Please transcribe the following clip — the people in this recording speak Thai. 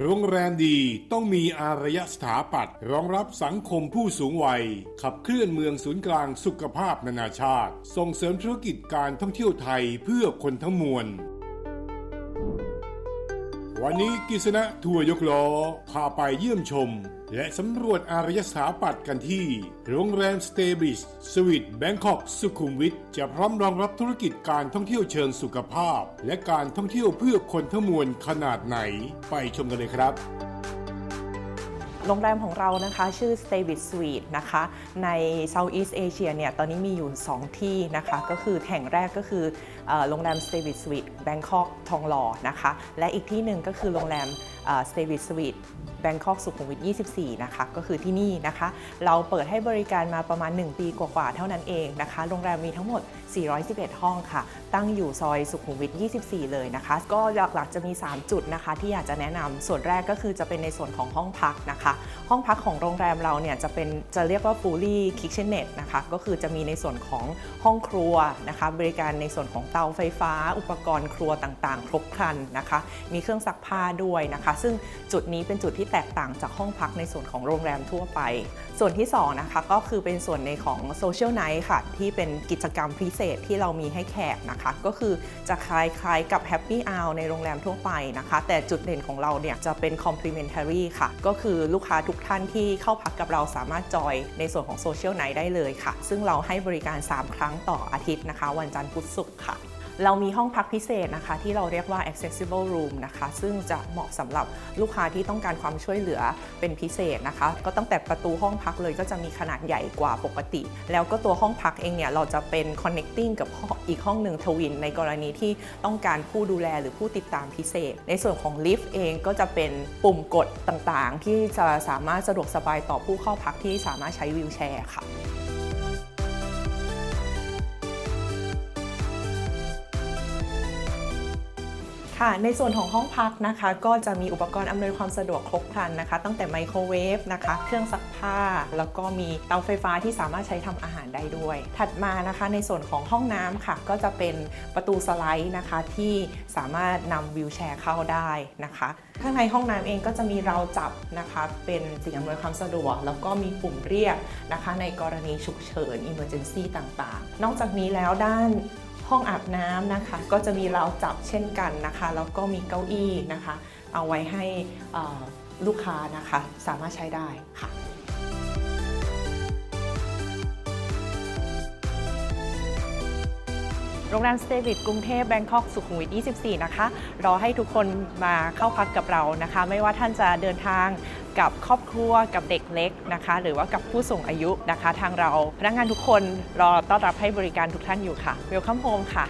โรงแรมดีต้องมีอารยสถาปัตย์รองรับสังคมผู้สูงวัย ขับเคลื่อนเมืองศูนย์กลางสุขภาพนานาชาติ ส่งเสริมธุรกิจการท่องเที่ยวไทยเพื่อคนทั้งมวล วันนี้กิษณะทัวร์ยกล้อ พาไปเยี่ยมชม และสำรวจอารยสถาปัตย์กันที่ โรงแรมสเตบิชสวีทแบงคอกสุขุมวิทจะพร้อมรองรับธุรกิจการท่องเที่ยวเชิงสุขภาพ และการท่องเที่ยวเพื่อคนทั้งมวลขนาดไหน ไปชมกันเลยครับ โรงแรมของเรานะคะชื่อ Stay with Suite นะคะใน Southeast Asia เนี่ยตอนนี้มีอยู่ 2 ที่นะคะก็คือแห่งแรกก็คือโรงแรม Stay with Suite Bangkok ทองหล่อนะคะและอีกที่หนึ่งก็คือโรงแรมเอ่อ Stay with Suite Bangkok สุขุมวิท 24 นะคะ ก็คือที่นี่นะคะ เราเปิดให้บริการมาประมาณ 1 ปีกว่าๆ เท่านั้นเองนะคะ โรงแรมมีทั้งหมด 411 ห้องค่ะ ตั้งอยู่ซอยสุขุมวิท 24 เลยนะคะ ก็หลักๆ จะมี 3 จุดนะคะ ที่อยากจะแนะนำส่วนแรกก็คือจะเป็นในส่วนของห้องพักนะคะ ห้องพักของโรงแรมเราเนี่ยจะเป็นจะเรียกว่า fully kitchenette นะคะ ก็คือจะมีในส่วนของห้องครัวนะคะ บริการในส่วนของเตาไฟฟ้า อุปกรณ์ครัวต่างๆ ครบครันนะคะ มีเครื่องซักผ้าด้วยนะคะ ซึ่งจุดนี้เป็นจุดที่แตกต่างจากห้องพักในส่วนของโรงแรมทั่วไป ส่วนที่สองนะคะก็คือเป็นส่วนในของ social night ค่ะ ที่เป็นกิจกรรมพิเศษที่เรามีให้แขกนะคะ ก็คือจะคล้ายๆกับ Happy Hour ในโรงแรมทั่วไปนะคะ แต่จุดเด่นของเราเนี่ยจะเป็น complimentary ค่ะ ก็คือลูกค้าทุกท่านที่เข้าพักกับเราสามารถจอยในส่วนของ social night ได้เลยค่ะ ซึ่งเราให้บริการ 3 ครั้งต่ออาทิตย์นะคะ วันจันทร์พุธศุกร์ค่ะ เรามีห้องพักพิเศษนะคะที่เราเรียกว่า accessible room นะคะซึ่งจะเหมาะสำหรับลูกค้าที่ต้องการความช่วยเหลือเป็นพิเศษนะคะ ก็ตั้งแต่ประตูห้องพักเลยก็จะมีขนาดใหญ่กว่าปกติ แล้วก็ตัวห้องพักเองเนี่ยเราจะเป็น connecting กับองอีกห้องหนึ่งทวิน ในกรณีที่ต้องการผู้ดูแลหรือผู้ติดตามพิเศษ ในส่วนของลิฟต์เองก็จะเป็นปุ่มกดต่างๆ ที่จะสามารถสะดวกสบายต่อผู้เข้าพักที่สามารถใช้วีลแชร์ค่ะ ค่ะ ในส่วนของห้องพักนะคะ ก็จะมีอุปกรณ์อำนวยความสะดวกครบครันนะคะ ตั้งแต่ไมโครเวฟนะคะ เครื่องซักผ้า แล้วก็มีเตาไฟฟ้าที่สามารถใช้ทำอาหารได้ด้วย ถัดมานะคะในส่วนของห้องน้ำค่ะ ก็จะเป็นประตูสไลด์นะคะที่สามารถนำวิวแชร์เข้าได้นะคะ ข้างในห้องน้ำเองก็จะมีราวจับนะคะ เป็นสิ่งอำนวยความสะดวก แล้วก็มีปุ่มเรียกนะคะ ในกรณีฉุกเฉิน emergency ต่างๆ นอกจากนี้แล้วด้าน ห้องอาบน้ำนะคะ ก็จะมีราวจับเช่นกันนะคะแล้วก็มีเก้าอี้นะคะ เอาไว้ให้ลูกค้านะคะสามารถใช้ได้ค่ะโรงแรมสเตวิตกรุงเทพแบงคอกสุขุมวิท 24 นะคะ รอให้ทุกคนมาเข้าพักกับเรานะคะ ไม่ว่าท่านจะเดินทาง กับครอบครัวกับเด็กเล็กนะคะ หรือว่ากับผู้สูงอายุนะคะ ทางเราพนักงานทุกคนรอต้อนรับให้บริการทุกท่านอยู่ค่ะ Welcome home ค่ะ